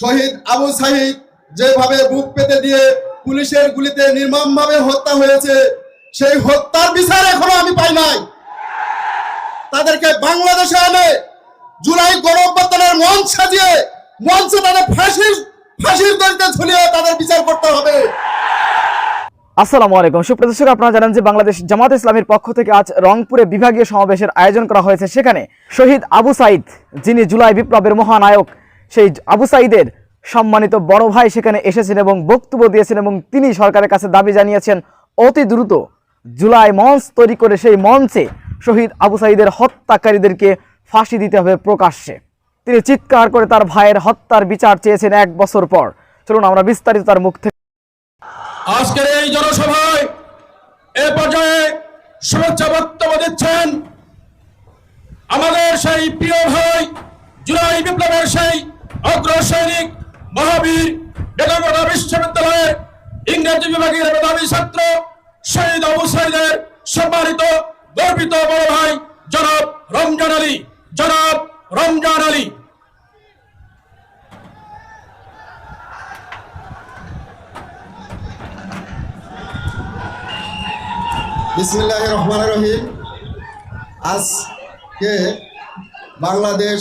শহীদ আবু সাহিদ যেভাবে বুক পেতে দিয়ে পুলিশের গুলিতে নির্মমভাবে হত্যা হয়েছে, সেই হত্যার বিচার এখনও আমি পাই নাই। তাদেরকে বাংলাদেশে এনে জুলাই গণঅভ্যুত্থানের মঞ্চ সাজিয়ে, মঞ্চে তাদের ফাঁসির ফাঁসির দড়িতে ঝুলিয়ে তাদের বিচার করতে হবে। আসসালামু আলাইকুম। সুপ্রদর্শক আপনারা জানেন যে বাংলাদেশ জামাত ইসলামের পক্ষ থেকে আজ রংপুরে বিভাগীয় সমাবেশের আয়োজন করা হয়েছে। সেখানে শহীদ আবু সাইদ, যিনি জুলাই বিপ্লবের মহানায়ক সেই আবু সাইদের সম্মানিত বড় ভাই সেখানে এসেছেন এবং বক্তব্য দিয়েছেন এবং তিনি সরকারের কাছে দাবি জানিয়েছেন, অতি দ্রুত জুলাই মঞ্চ তৈরি করে সেই মঞ্চে শহীদ আবু সাইদের হত্যাকারীদেরকে ফাঁসি দিতে হবে প্রকাশ্যে। তিনি চিৎকার করে তার ভাইয়ের হত্যার বিচার চেয়েছেন এক বছর পর। চলুন আমরা বিস্তারিত তার মুখ থেকে আজকের এই জনসভায় এ পর্যায়ে শুভেচ্ছা বক্তব্য দিচ্ছেন আমাদের সেই প্রিয় ভাই জুলাই বিপ্লবের সেই অগ্র সৈনিক মহাবীর বেগমগড়া বিশ্ববিদ্যালয়ের ইংরেজি বিভাগের মেধাবী ছাত্র শহীদ আবু সাইদের সম্মানিত গর্বিত বড় ভাই জনাব রমজান আলী। জনাব রমজান আলী। বিসমিল্লাহ রহমান রহিম। আজকে বাংলাদেশ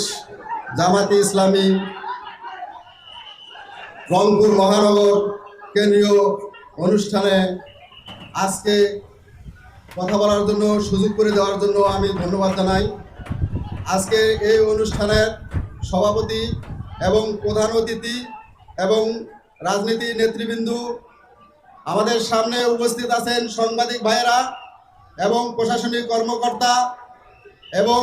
জামাতে ইসলামী রংপুর মহানগর কেন্দ্রীয় অনুষ্ঠানে আজকে কথা বলার জন্য, সুযোগ করে দেওয়ার জন্য আমি ধন্যবাদ জানাই। আজকে এই অনুষ্ঠানের সভাপতি এবং প্রধান অতিথি এবং রাজনীতি নেতৃবৃন্দ আমাদের সামনে উপস্থিত আছেন সাংবাদিক ভাইয়েরা এবং প্রশাসনিক কর্মকর্তা এবং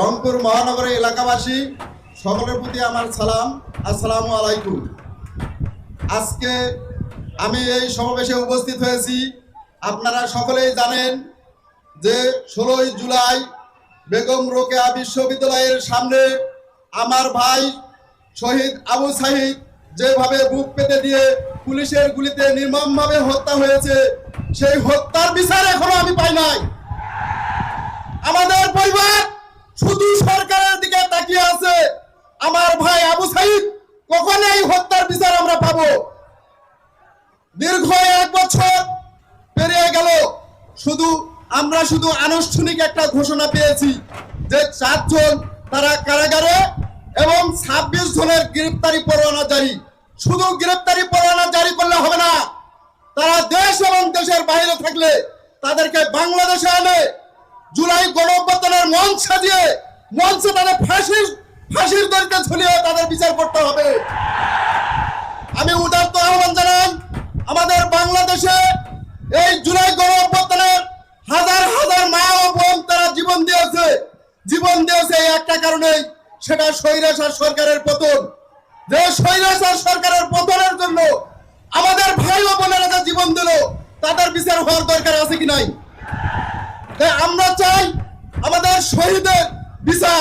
রংপুর মহানগরের এলাকাবাসী। সকলের প্রতি আমার সালাম। আসসালামু আলাইকুম। আজকে আমি এই সমাবেশে উপস্থিত হয়েছি। আপনারা সকলেই জানেন যে ষোলোই জুলাই বেগম রোকেয়া বিশ্ববিদ্যালয়ের সামনে আমার ভাই শহীদ আবু সাহিদ যেভাবে বুক পেতে দিয়ে পুলিশের গুলিতে নির্মমভাবে হত্যা হয়েছে, সেই হত্যার বিচার এখনও আমি পাই নাই। আমাদের পরিবার শুধু সরকারের দিকে তাকিয়ে আছে আমার ভাই আবু সাহিদ কখন এই হত্যার বিচার আমরা পাবো? দীর্ঘ এক বছর পেরিয়ে গেল। শুধু আমরা শুধু আনুষ্ঠানিক একটা ঘোষণা পেয়েছি যে চারজন তারা কারাগারে এবং ছাব্বিশ জনের গ্রেপ্তারি পরোয়ানা জারি। শুধু গ্রেপ্তারি পরোয়ানা জারি করলে হবে না, তারা দেশ এবং দেশের বাইরে থাকলে তাদেরকে বাংলাদেশে আনে জুলাই গণঅভ্যুত্থানের মঞ্চ সাজিয়ে, মঞ্চে তাদের ফাঁসির ফাঁসির দড়িতে ঝুলিয়ে তাদের বিচার করতে হবে। আমি উদার্ত আহ্বান জানাই, আমাদের বাংলাদেশে এই জুলাই গণ হাজার হাজার মা ও বোন তারা জীবন দিয়েছে। জীবন দিয়েছে এই একটা কারণেই, সেটা স্বৈরাচার সরকারের পতন। যে স্বৈরাচার সরকারের পতনের জন্য আমাদের ভাই ও বোনেরা যে জীবন দিল, তাদের বিচার হওয়ার দরকার আছে কি নাই? আমরা চাই আমাদের শহীদের বিচার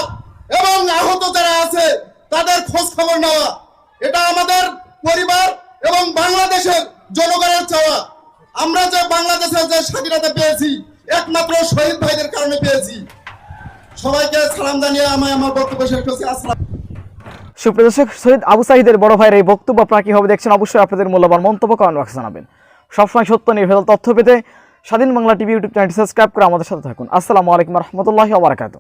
এবং আহত যারা আছে, তাদের খোঁজ খবর নেওয়া। এটা আমাদের পরিবার এবং বাংলাদেশের জনগণের চাওয়া। আমরা যে বাংলাদেশের যে স্বাধীনতা পেয়েছি, একমাত্র শহীদ ভাইদের কারণে পেয়েছি। সবাইকে সালাম জানিয়ে আমি আমার বক্তব্য শেষ করছি। আসসালাম। সুপ্রদর্শক শহীদ আবু সাহিদের বড় ভাইয়ের এই বক্তব্য আপনারা কীভাবে দেখছেন অবশ্যই আপনাদের মূল্যবান মন্তব্য কমেন্ট বক্সে জানাবেন। সবসময় সত্য, নির্ভেজাল তথ্য পেতে স্বাধীন বাংলা টিভি ইউটিউব চ্যানেলটি সাবস্ক্রাইব করে আমাদের সাথে থাকুন। আসসালামু আলাইকুম রহমতুল্লাহি আবরাকাতু